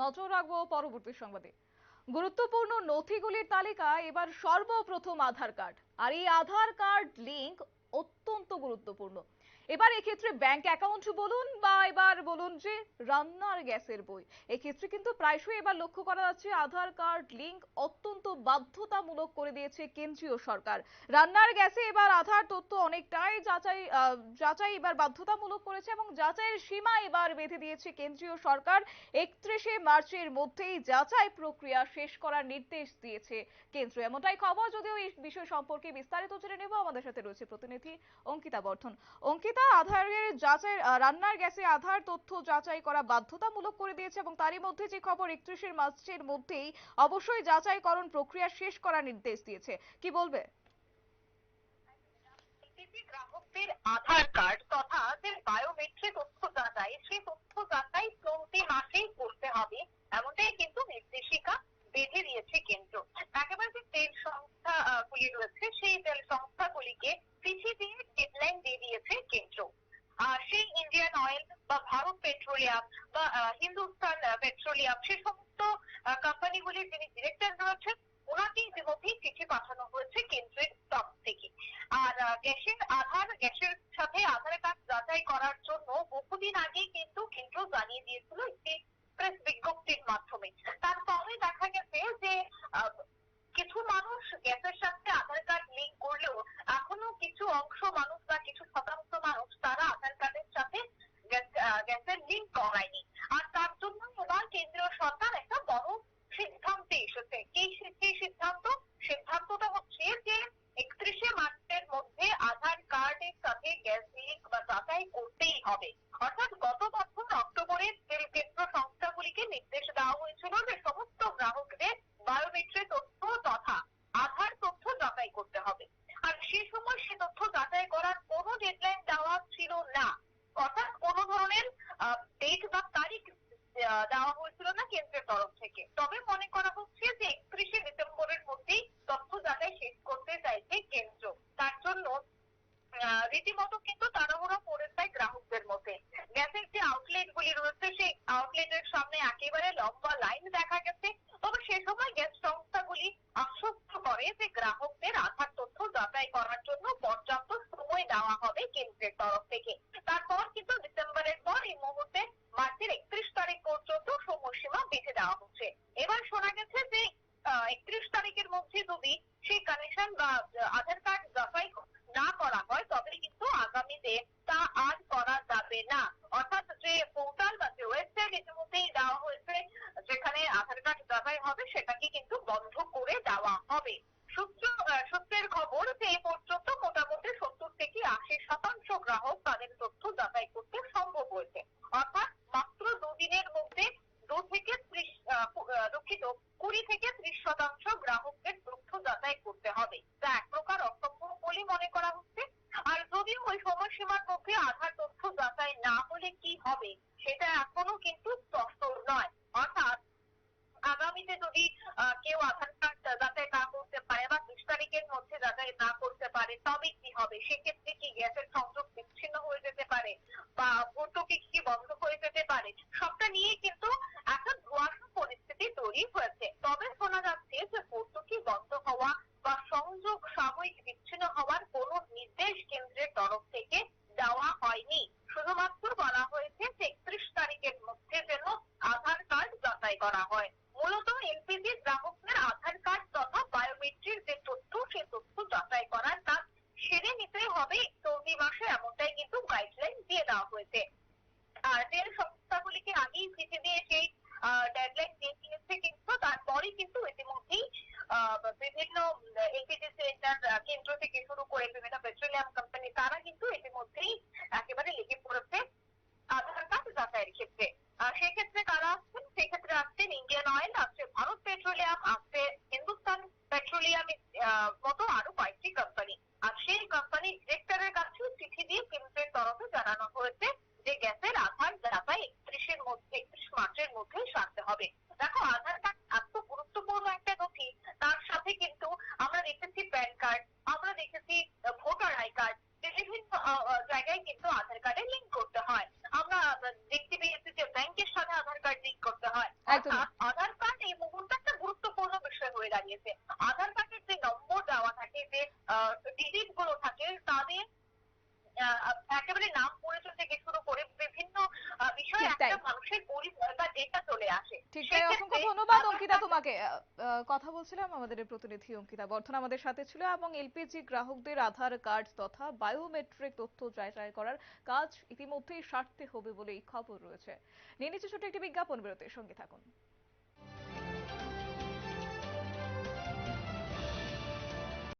নজর রাখব পরবর্তী সংবাদে। গুরুত্বপূর্ণ নথিগুলির তালিকা, এবার সর্বপ্রথম আধার কার্ড। আর এই আধার কার্ড লিংক অত্যন্ত গুরুত্বপূর্ণ। এবার এক্ষেত্রে ব্যাংক অ্যাকাউন্ট বলুন বা এবার বলুন যে রান্নার গ্যাসের বই। এক্ষেত্রে কিন্তু প্রায়শই এবার লক্ষ্য করা যাচ্ছে আধার কার্ড লিংক অত্যন্ত বাধ্যতামূলক করে দিয়েছে কেন্দ্রীয় সরকার। রান্নার গ্যাসে এবার আধার তথ্য অনেকটাই যাচাই যাচাই এবার বাধ্যতামূলক করেছে এবং যাচাইয়ের সীমা এবার বেঁধে দিয়েছে কেন্দ্রীয় সরকার। একত্রিশে মার্চের মধ্যেই যাচাই প্রক্রিয়া শেষ করার নির্দেশ দিয়েছে কেন্দ্র। এমনটাই খবর যদিও এই বিষয় সম্পর্কে বিস্তারিত জেনে নেব। আমাদের সাথে রয়েছে প্রতিনিধি অঙ্কিতা বর্ধন। অঙ্কিতা আধারের যাচাই রান্নার গ্যাসে আধার তথ্য যাচাই করা বাধ্যতামূলক করে দিয়েছে এবং তারই মধ্যে যে খবর একত্রিশের মার্চের মধ্যেই অবশ্যই যাচাইকরণ প্রক্রিয়া শেষ করার নির্দেশ দিয়েছে। কি বলবে? গ্রাহকদের আধার কার্ড তথা যে বায়োমেট্রিক তথ্য যাচাই, সেই তথ্য যাচাই চলতি মাসেই করতে হবে। এমনটাই কিন্তু নির্দেশিকা বেঁধে দিয়েছে কেন্দ্র একেবারে যে তেল সংস্থা আহ, গুলি রয়েছে। সেই তেল সংস্থাগুলিকে চিঠি দিয়ে ডেডলাইন দিয়ে দিয়েছে কেন্দ্র। আর সেই ইন্ডিয়ান অয়েল বা ভারত পেট্রোলিয়াম বা হিন্দুস্তান পেট্রোলিয়াম সে সমস্ত কোম্পানিগুলির যিনি ডিরেক্টর রয়েছেন ওনাকে ইতিমধ্যেই চিঠি পাঠানো হয়েছে কেন্দ্রের তরফ থেকে। আর গ্যাসের আধার গ্যাসের সাথে আধার কার্ড যাচাই করার জন্য বহুদিন আগেই কিন্তু কেন্দ্র জানিয়ে দিয়েছিল একটি প্রেস বিজ্ঞপ্তির মাধ্যমে। তারপরে দেখা গেছে যে কিছু মানুষ গ্যাসের সাথে আধার কার্ড লিঙ্ক করলেও এখনও কিছু অংশ মানুষ বা কিছু শতাংশ মানুষ তারা আধার কার্ডের সাথে গ্যাসের লিঙ্ক করায়নি। আর তার জন্য এবার কেন্দ্রীয় সরকার একটা বড় সিদ্ধান্তে এসেছে। কি সিদ্ধান্ত? সিদ্ধান্তটা হচ্ছে যে, একত্রিশে মার্চের মধ্যে আধার কার্ডের সাথে গ্যাস লিঙ্ক বা যাচাই করতেই হবে অর্থাৎ গত বছর অক্টোবরে তেল কেন্দ্র সংস্থাগুলিকে নির্দেশ দেওয়া হয়েছিল যে সমস্ত গ্রাহকদের বায়োমেট্রিক তথ্য তথা আধার তথ্য যাচাই করতে হবে আর সে সময় সে তথ্য যাচাই করার কোনো ডেডলাইন দেওয়া ছিল না অর্থাৎ কোনো ধরনের ডেট বা তারিখ আহ, দেওয়া হয়েছিল না কেন্দ্রের তরফ থেকে। তবে মনে করা হচ্ছে যে একত্রিশে ডিসেম্বরের মধ্যেই তথ্য যাচাই শেষ করতে চাইছে কেন্দ্র। তার জন্য রীতিমতো কিন্তু তাড়াহুড়ো করে দেয় গ্রাহকদের মধ্যে। গ্যাসের যে আউটলেট গুলি রয়েছে, সেই আউটলেটের সামনে একেবারে লম্বা লাইন দেখা গেছে। তবে সে সময় গ্যাস সংস্থাগুলি আশ্বস্ত করে যে গ্রাহকদের আধার তথ্য যাচাই করার জন্য পর্যাপ্ত সময় দেওয়া হবে কেন্দ্রের তরফ থেকে। তারপর কিন্তু ডিসেম্বরের পর এই মুহূর্তে মার্চের একত্রিশ তারিখ পর্যন্ত সময়সীমা বেঁধে দেওয়া হচ্ছে। এবার শোনা গেছে যে একত্রিশ তারিখের মধ্যে যদি সেই কানেকশন বা আধার কার্ড যাচাই না করা হয় তবে কিন্তু আগামীতে তা আর করা যাবে না। অর্থাৎ যে পোর্টাল বা যে ওয়েবসাইট ইতিমধ্যেই দেওয়া হয়েছে, যেখানে আধার কার্ড যাচাই হবে, সেটাকে কিন্তু বন্ধ করে দেওয়া হবে। সূত্র সূত্রের খবর যে এই পর্যন্ত মোটামুটি সত্তর থেকে আশি শতাংশ গ্রাহক তাদের তথ্য যাচাই করতে সম্ভব হয়েছে। অর্থাৎ মাত্র দুদিনের মধ্যে দু থেকে ত্রিশ দুঃখিত, কুড়ি থেকে ত্রিশ শতাংশ গ্রাহকদের তথ্য যাচাই করতে হবে। যা এক প্রকার অসম্ভব বলে মনে করা হচ্ছে। আর যদিও ওই সময়সীমার মধ্যে আধার তথ্য যাচাই না হলে কি হবে, সেটা এখনও কিন্তু স্পষ্ট নয়। অর্থাৎ আগামীতে যদি কেউ আধার কার্ড যাচাই না করতে পারে বা ত্রিশ তারিখের মধ্যে যাচাই না করতে পারে, তবে কি হবে? সেক্ষেত্রে কি গ্যাসের সংযোগ বিচ্ছিন্ন হয়ে যেতে পারে? বা ভর্তুকি কি বন্ধ হয়ে যেতে পারে সবটা নিয়ে কিন্তু একটা ধোঁয়াশা পরিস্থিতি তৈরি হয়েছে তবে শোনা যাচ্ছে যে ভর্তুকি বন্ধ হওয়া বা সংযোগ সাময়িক বিচ্ছিন্ন হওয়ার কোনো নির্দেশ কেন্দ্রের তরফ থেকে দেওয়া হয়নি। শুধুমাত্র বলা হয়েছে যে একত্রিশ তারিখের মধ্যে যেন আধার কার্ড যাচাই করা হয়। মূলত এলপিজি গ্রাহকদের আধার কার্ড তথা বায়োমেট্রিক যে তথ্য সেই তথ্য যাচাই করার কাজ সেরে নিতে হবে। চলতি মাসে এমনটাই কিন্তু গাইডলাইন দিয়ে দেওয়া হয়েছে। আর তেল সংস্থাগুলিকে আগেই চিঠি দিয়ে সেই ডেডলাইন দিয়ে দিয়েছে কিন্তু তারপরে কিন্তু ইতিমধ্যেই বিভিন্ন এলপিজি সিলিন্ডার কেন্দ্র থেকে শুরু করে বিভিন্ন পেট্রোলিয়াম কোম্পানি তারা কিন্তু ইতিমধ্যেই একেবারে লেগে পড়েছে আধার কার্ড যাচাইয়ের ক্ষেত্রে। সেক্ষেত্রে কারা আসছেন সেক্ষেত্রে আসছেন ইন্ডিয়ান অয়েল আসছে ভারত পেট্রোলিয়াম আসছে হিন্দুস্তান পেট্রোলিয়াম আহ, মতো আরও কয়েকটি কোম্পানি আর সেই কোম্পানি ডিরেক্টরের কাছেও চিঠি দিয়ে কেন্দ্রের তরফে জানানো হয়েছে যে গ্যাসের আধার যাচাই একত্রিশের মধ্যে একত্রিশ মার্চের মধ্যে সারতে হবে দেখো আধার কার্ড এত গুরুত্বপূর্ণ একটা নথি তার সাথে কিন্তু আমরা দেখেছি প্যান কার্ড আমরা দেখেছি ভোটার আই কার্ড বিভিন্ন আহ, আহ, জায়গায় কিন্তু আধার কার্ডে লিংক করতে হয়। আমরা দেখতে পেয়েছি যে ব্যাংকের সাথে আধার কার্ড লিংক করতে হয়। আধার কার্ড এই মুহূর্তে একটা গুরুত্বপূর্ণ বিষয় হয়ে দাঁড়িয়েছে। আধার কার্ডের যে নম্বর দেওয়া থাকে যে ডিজিটগুলো থাকে তাদের একেবারে নাম পরিচয় থেকে শুরু করে বিভিন্ন বিষয়ে একটা মানুষের পরিচয় বা ডেটা চলে আসে। ঠিক তাই। অসংখ্য ধন্যবাদ অঙ্কিতা তোমাকে। কথা বলছিলাম আমাদের প্রতিনিধি অঙ্কিতা বর্ধন আমাদের সাথে ছিল এবং এলপিজি গ্রাহকদের আধার কার্ড তথা বায়োমেট্রিক তথ্য যাচাই করার কাজ ইতিমধ্যেই সারতে হবে বলে এই খবর রয়েছে। নিয়ে নিচ্ছে ছোট একটি বিজ্ঞাপন বিরতির সঙ্গে থাকুন।